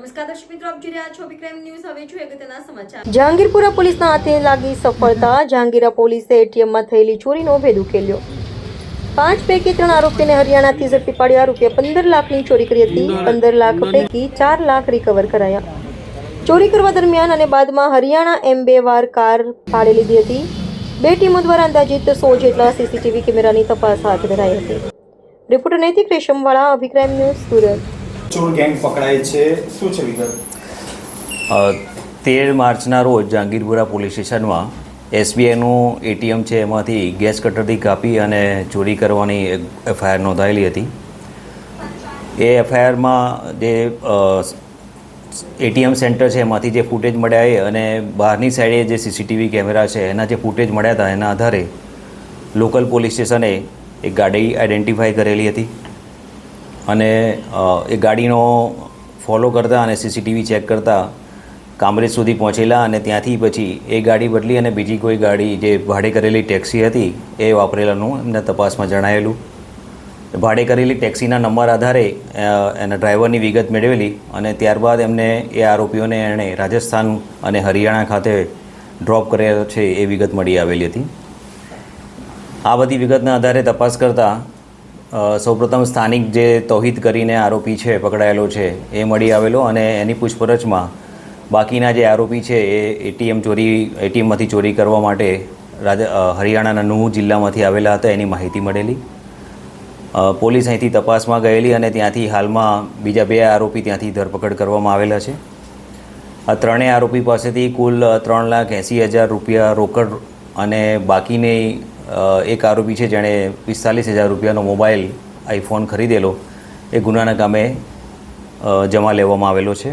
નમસ્કાર દર્શક મિત્રો આપ જોઈ રહ્યા છો વિક્રમ ન્યૂઝ. હવે જોઈએ અગત્યના સમાચાર. જહાંગીરપુરા પોલીસના હાથે લાગી સફળતા. જહાંગીરા પોલીસે એટીએમમાં થયેલી ચોરીનો ભેદ ઉકેલ્યો. પાંચ પૈકી ત્રણ આરોપીને હરિયાણાથી ઝડપી પાડ્યા. રૂપિયા પંદર લાખની ચોરી કરી હતી. પંદર લાખ. પૈકી ચાર લાખ રિકવર કરાયા. ચોરી કરવા દરમિયાન અને બાદમાં હરિયાણા એમ બે વાર કાર ભાડે લીધી હતી. બે ટીમો દ્વારા અંદાજિત સો જેટલા સીસીટીવી કેમેરાની તપાસ હાથ ધરાઈ હતી. રિપોર્ટર નૈતિક રેશમવાળા અભિક્રાઇમ ન્યૂઝ સુરત. ચોર ગેંગ પકડાય છે. શું છે વિગત? તેર માર્ચના રોજ જહાંગીરપુરા પોલીસ સ્ટેશનમાં એસબીઆઈનું એટીએમ છે, એમાંથી ગેસ કટરથી કાપી અને ચોરી કરવાની એફઆઈઆર નોંધાયેલી હતી. એ એફઆઈઆરમાં જે એટીએમ સેન્ટર છે, એમાંથી જે ફૂટેજ મળ્યા અને બહારની સાઈડે જે સીસીટીવી કેમેરા છે, એના જે ફૂટેજ મળ્યા હતા, એના આધારે લોકલ પોલીસ સ્ટેશને એક ગાડી આઈડેન્ટિફાઈ કરેલી હતી. અને એ ગાડીનો ફોલો કરતા અને સીસીટીવી ચેક કરતા કામરેજ સુધી પહોંચેલા અને ત્યાંથી પછી એ ગાડી બદલી અને બીજી કોઈ ગાડી જે ભાડે કરેલી ટેક્સી હતી, એ વાપરેલાનું એમને તપાસમાં જણાયેલું. ભાડે કરેલી ટેક્સીના નંબર આધારે એના ડ્રાઈવરની વિગત મેળવેલી અને ત્યારબાદ એમને એ આરોપીઓને એણે રાજસ્થાન અને હરિયાણા ખાતે ડ્રોપ કરેલો છે એ વિગત મળી આવેલી હતી. આ બધી વિગતના આધારે તપાસ કરતાં સૌપ્રથમ સ્થાનિક જે તૌહિદ કરીને આરોપી છે, પકડાયેલો છે, એ મળી આવેલો અને એની પૂછપરછમાં બાકીના જે આરોપી છે, એ એટીએમ ચોરી, એટીએમમાંથી ચોરી કરવા માટે રાજા હરિયાણાના નુહ જિલ્લામાંથી આવેલા હતા, એની માહિતી મળેલી. પોલીસ અહીંથી તપાસમાં ગયેલી અને ત્યાંથી હાલમાં બીજા બે આરોપી ત્યાંથી ધરપકડ કરવામાં આવેલા છે. આ ત્રણેય આરોપી પાસેથી કુલ ત્રણ લાખ એંસી હજાર રૂપિયા રોકડ અને બાકીની એક આરોપી છે જેણે પિસ્તાલીસ હજાર રૂપિયાનો મોબાઈલ આઈફોન ખરીદેલો. એ ગુનાના કામે જમા લેવામાં આવેલો છે.